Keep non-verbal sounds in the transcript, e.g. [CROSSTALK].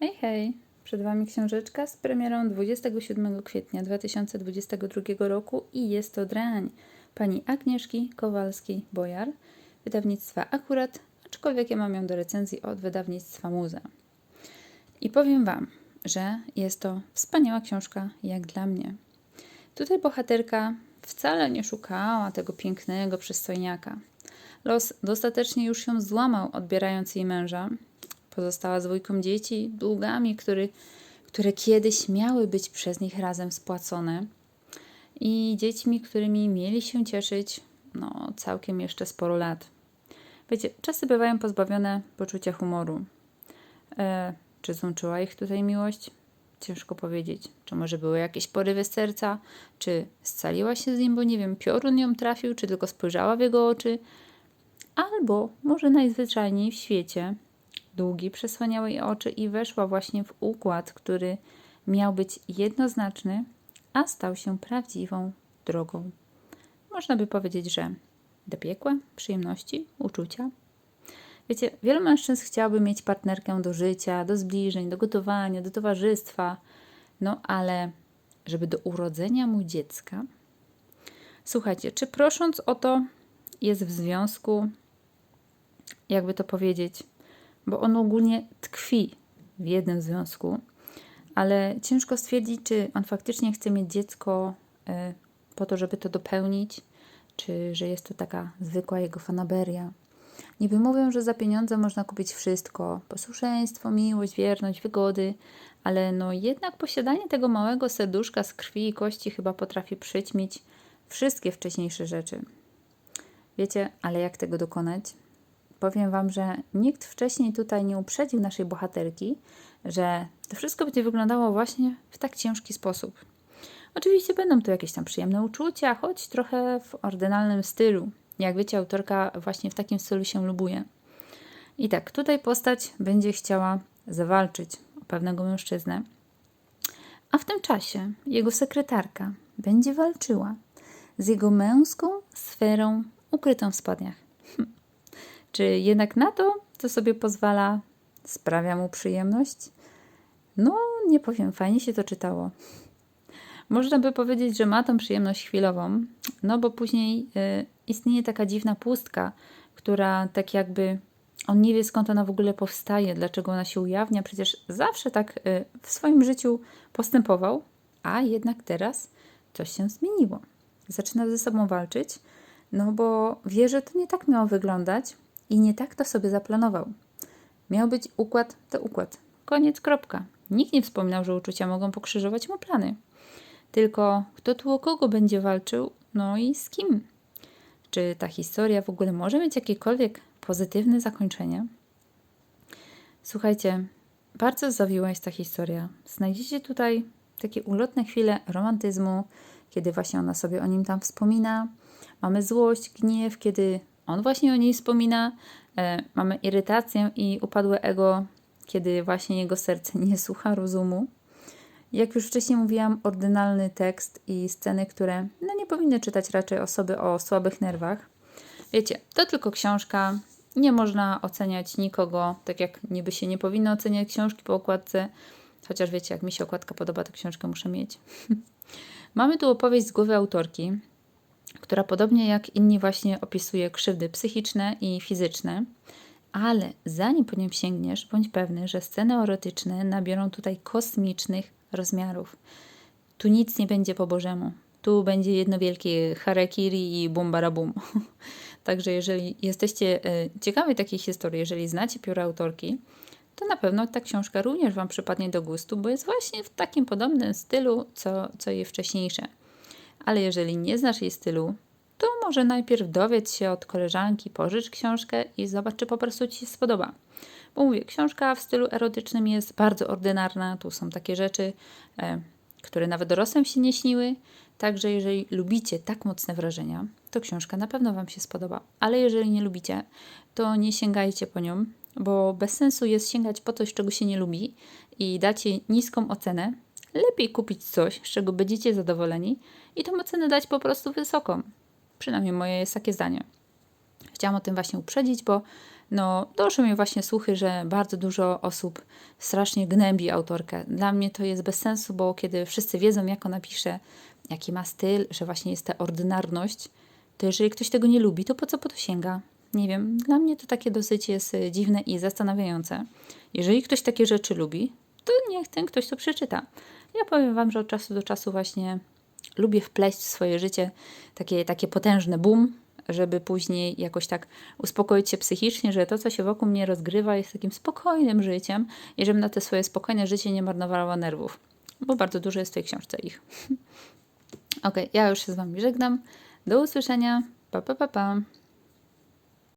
Hej, hej! Przed Wami książeczka z premierą 27 kwietnia 2022 roku i jest to drań pani Agnieszki Kowalskiej-Bojar, wydawnictwa Akurat, aczkolwiek ja mam ją do recenzji od wydawnictwa Muza. I powiem Wam, że jest to wspaniała książka jak dla mnie. Tutaj bohaterka wcale nie szukała tego pięknego przystojniaka. Los dostatecznie już ją złamał, odbierając jej męża. Pozostała z dwójką dzieci, długami, który, które kiedyś miały być przez nich razem spłacone. I dziećmi, którymi mieli się cieszyć, no, całkiem jeszcze sporo lat. Wiecie, czasy bywają pozbawione poczucia humoru. E, czy złączyła ich tutaj miłość? Ciężko powiedzieć. Czy może były jakieś porywy serca? Czy scaliła się z nim, bo nie wiem, piorun ją trafił, czy tylko spojrzała w jego oczy? Albo może najzwyczajniej w świecie długi przesłaniały jej oczy i weszła właśnie w układ, który miał być jednoznaczny, a stał się prawdziwą drogą. Można by powiedzieć, że do przyjemności, uczucia. Wiecie, wielu mężczyzn chciałoby mieć partnerkę do życia, do zbliżeń, do gotowania, do towarzystwa, no ale żeby do urodzenia mu dziecka. Słuchajcie, czy prosząc o to jest w związku, jakby to powiedzieć, bo on ogólnie tkwi w jednym związku, ale ciężko stwierdzić, czy on faktycznie chce mieć dziecko y, po to, żeby to dopełnić, czy że jest to taka zwykła jego fanaberia. Niby mówią, że za pieniądze można kupić wszystko: posłuszeństwo, miłość, wierność, wygody, ale no jednak posiadanie tego małego serduszka z krwi i kości chyba potrafi przyćmić wszystkie wcześniejsze rzeczy. Wiecie, ale jak tego dokonać? Powiem Wam, że nikt wcześniej tutaj nie uprzedził naszej bohaterki, że to wszystko będzie wyglądało właśnie w tak ciężki sposób. Oczywiście będą tu jakieś tam przyjemne uczucia, choć trochę w ordynalnym stylu. Jak wiecie, autorka właśnie w takim stylu się lubuje. I tak, tutaj postać będzie chciała zawalczyć o pewnego mężczyznę, a w tym czasie jego sekretarka będzie walczyła z jego męską sferą ukrytą w spodniach. Czy jednak na to, co sobie pozwala, sprawia mu przyjemność? No, nie powiem, fajnie się to czytało. Można by powiedzieć, że ma tą przyjemność chwilową, no bo później y, istnieje taka dziwna pustka, która tak jakby on nie wie skąd ona w ogóle powstaje, dlaczego ona się ujawnia. Przecież zawsze tak y, w swoim życiu postępował, a jednak teraz coś się zmieniło. Zaczyna ze sobą walczyć, no bo wie, że to nie tak miało wyglądać i nie tak to sobie zaplanował. Miał być układ to układ. Koniec, kropka. Nikt nie wspominał, że uczucia mogą pokrzyżować mu plany. Tylko kto tu o kogo będzie walczył, no i z kim? Czy ta historia w ogóle może mieć jakiekolwiek pozytywne zakończenie? Słuchajcie, bardzo zawiła jest ta historia. Znajdziecie tutaj takie ulotne chwile romantyzmu, kiedy właśnie ona sobie o nim tam wspomina. Mamy złość, gniew, kiedy on właśnie o niej wspomina. E, mamy irytację i upadłe ego, kiedy właśnie jego serce nie słucha rozumu. Jak już wcześniej mówiłam, ordynalny tekst i sceny, które no, nie powinny czytać raczej osoby o słabych nerwach. Wiecie, to tylko książka. Nie można oceniać nikogo, tak jak niby się nie powinno oceniać książki po okładce. Chociaż wiecie, jak mi się okładka podoba, to książkę muszę mieć. [LAUGHS] Mamy tu opowieść z głowy autorki, która podobnie jak inni właśnie opisuje krzywdy psychiczne i fizyczne. Ale zanim po nią sięgniesz, bądź pewny, że sceny erotyczne nabiorą tutaj kosmicznych rozmiarów. Tu nic nie będzie po Bożemu. Tu będzie jedno wielkie harakiri i bum [LAUGHS] Także jeżeli jesteście e, ciekawi takiej historii, jeżeli znacie pióra autorki, to na pewno ta książka również Wam przypadnie do gustu, bo jest właśnie w takim podobnym stylu, co, co jej wcześniejsze. Ale jeżeli nie znasz jej stylu, to może najpierw dowiedz się od koleżanki, pożycz książkę i zobacz, czy po prostu Ci się spodoba. Bo mówię, książka w stylu erotycznym jest bardzo ordynarna. Tu są takie rzeczy, e, które nawet dorosłym się nie śniły. Także jeżeli lubicie tak mocne wrażenia, to książka na pewno Wam się spodoba. Ale jeżeli nie lubicie, to nie sięgajcie po nią, bo bez sensu jest sięgać po coś, czego się nie lubi i dacie niską ocenę. Lepiej kupić coś, z czego będziecie zadowoleni i tą ocenę dać po prostu wysoką. Przynajmniej moje jest takie zdanie. Chciałam o tym właśnie uprzedzić, bo no doszły mi właśnie słuchy, że bardzo dużo osób strasznie gnębi autorkę. Dla mnie to jest bez sensu, bo kiedy wszyscy wiedzą, jak ona pisze, jaki ma styl, że właśnie jest ta ordynarność, to jeżeli ktoś tego nie lubi, to po co po to sięga? Nie wiem, dla mnie to takie dosyć jest y, dziwne i zastanawiające. Jeżeli ktoś takie rzeczy lubi, to niech ten ktoś to przeczyta. Ja powiem Wam, że od czasu do czasu właśnie lubię wpleść w swoje życie takie, takie potężne boom, żeby później jakoś tak uspokoić się psychicznie, że to, co się wokół mnie rozgrywa, jest takim spokojnym życiem i żebym na te swoje spokojne życie nie marnowała nerwów, bo bardzo dużo jest w tej książce ich. [LAUGHS] ok, ja już się z Wami żegnam. Do usłyszenia. Pa, pa, pa, pa.